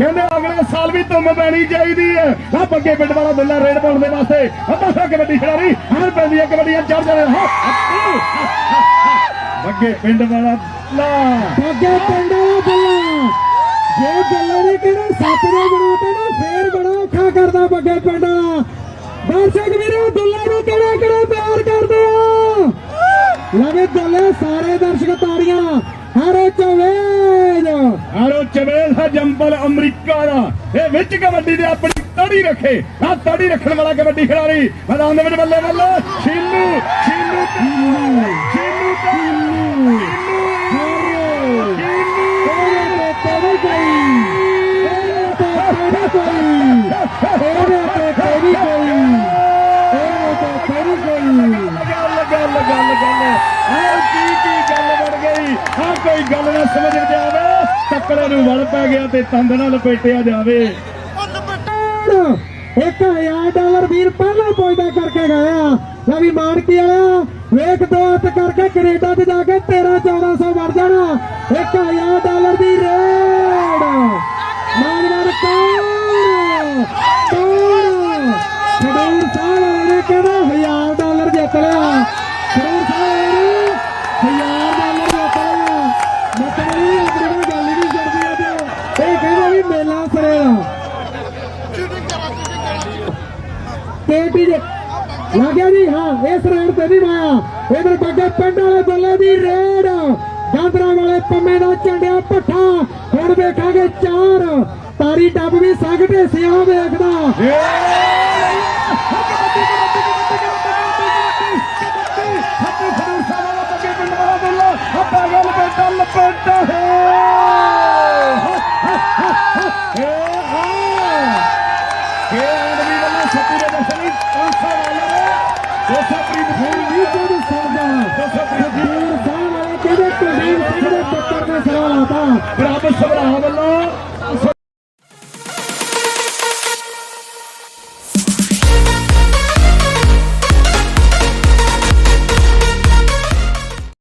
Team ਪੈਣੀ ਚਾਹੀਦੀ ਹੈ। ਆ ਬੱਗੇ ਪਿੰਡ ਵਾਲਾ ਦੁੱਲਾ ਰੇਡ ਪਾਉਣ ਦੇ ਵਾਸਤੇ। ਅੱਧਾ ਕਬੱਡੀ ਖਿਡਾਰੀ, ਹਰ ਪੈਂਦੀ ਹੈ ਕਬੱਡੀਆਂ ਚੜ ਜਾਣੇ ਬੱਗੇ ਪਿੰਡ ਵਾਲਾ ਲਾ ਬੱਗੇ ਪਿੰਡ ਵਾਲਾ ਬੱਲਾ। ਜੇ ਬੱਲੇ ਨੇ ਕਿਹੜਾ ਸੱਪ ਦੇ ਬਣਾਤਾ ਨਾ ਫੇਰ ਬੜਾ ਔਖਾ ਕਰਦਾ ਬੱਗੇ ਪਿੰਡ ਵਾਲਾ। ਦਰਸ਼ਕ ਵੀਰੋ ਦੁੱਲੇ ਨੂੰ ਕਿਹੜਾ ਕਿਹੜਾ ਪਿਆਰ ਕਰਦੇ ਆ? ਲਵੇ ਦੁੱਲੇ ਸਾਰੇ ਦਰਸ਼ਕ ਤਾੜੀਆਂ। ਆਰੋ ਚਵੇਲ ਦਾ ਜੰਪਲ ਅਮਰੀਕਾ ਦਾ। ਇਹ ਵਿੱਚ ਕਬੱਡੀ ਦੇ ਆਪਣੀ ਤੜੀ ਰੱਖੇ। ਆ ਤੜੀ ਰੱਖਣ ਵਾਲਾ ਕਬੱਡੀ ਖਿਡਾਰੀ ਮੈਦਾਨ ਦੇ ਵਿੱਚ ਬੱਲੇ ਬੱਲੇ। ਸ਼ੀਨੂ ਸ਼ੀਨੂ ਸ਼ੀਨੂ ਸ਼ੀਨੂ ਤੇਰੇ ਤੇ ਤੇਰੀ ਕੋਈ ਗੱਲ ਨਾ ਸਮਝ ਵਿੱਚ ਆਵੇ ਟੱਕਰੇ ਨੂੰ ਵਲ ਪੈ ਗਿਆ ਤੇ ਤੰਦ ਨਾਲ ਲਪੇਟਿਆ ਜਾਵੇ। ਇੱਕ ਡਾਲਰ ਵੀਰ ਪਹਿਲਾਂ ਪਹੁੰਚਦਾ ਕਰਕੇ ਗਿਆ ਲਵੀ ਮਾਨਕੀ ਵਾਲਾ ਵੇਖ ਦੋ ਹੱਥ ਕਰਕੇ, ਕੈਨੇਡਾ ਤੇ ਜਾ ਕੇ 13 1400 ਵੜ ਜਾਣਾ। ਇੱਕ ਹਜ਼ਾਰ ਡਾਲਰ ਦੀ ਰੇਡ। ਮਾਨਵਰ ਕੌਣ ਕੌਣ ਖਡੂਰ ਸਾਹਿਬ ਨੇ ਕਿਹੜਾ ਕੇਟੀ ਦੇ ਲੱਗਿਆ ਜੀ ਹਾਂ, ਇਸ ਰੇਡ ਤੇ ਨਹੀਂ ਮਾਇਆ। ਇਧਰ ਬੱਗੇ ਪਿੰਡ ਵਾਲੇ ਬੱਲੇ ਦੀ ਰੇਡ। ਗਾਂਦਰਾ ਵਾਲੇ ਪੰਮੇ ਦਾ ਚੰਡਿਆ ਭੱਠਾ ਹੁਣ ਵੇਖਾਂਗੇ ਚਾਰ। ਤਾਰੀ ਟੱਪ ਵੀ ਸਾਗਟੇ ਸਿਆ ਵੇਖਦਾ। ਹੁਣ ਵੀ ਜਦ ਸਰਦਾ ਦੂਰ ਸਾਹ ਵਾਲੇ ਕਹਿੰਦੇ ਕੁਲਦੀਪ ਸਿੰਘ ਦੇ ਪੁੱਤਰ ਨੇ ਸਰਾ ਲਾਤਾ? ਰੱਬ ਸਭਰਾ ਵੱਲੋਂ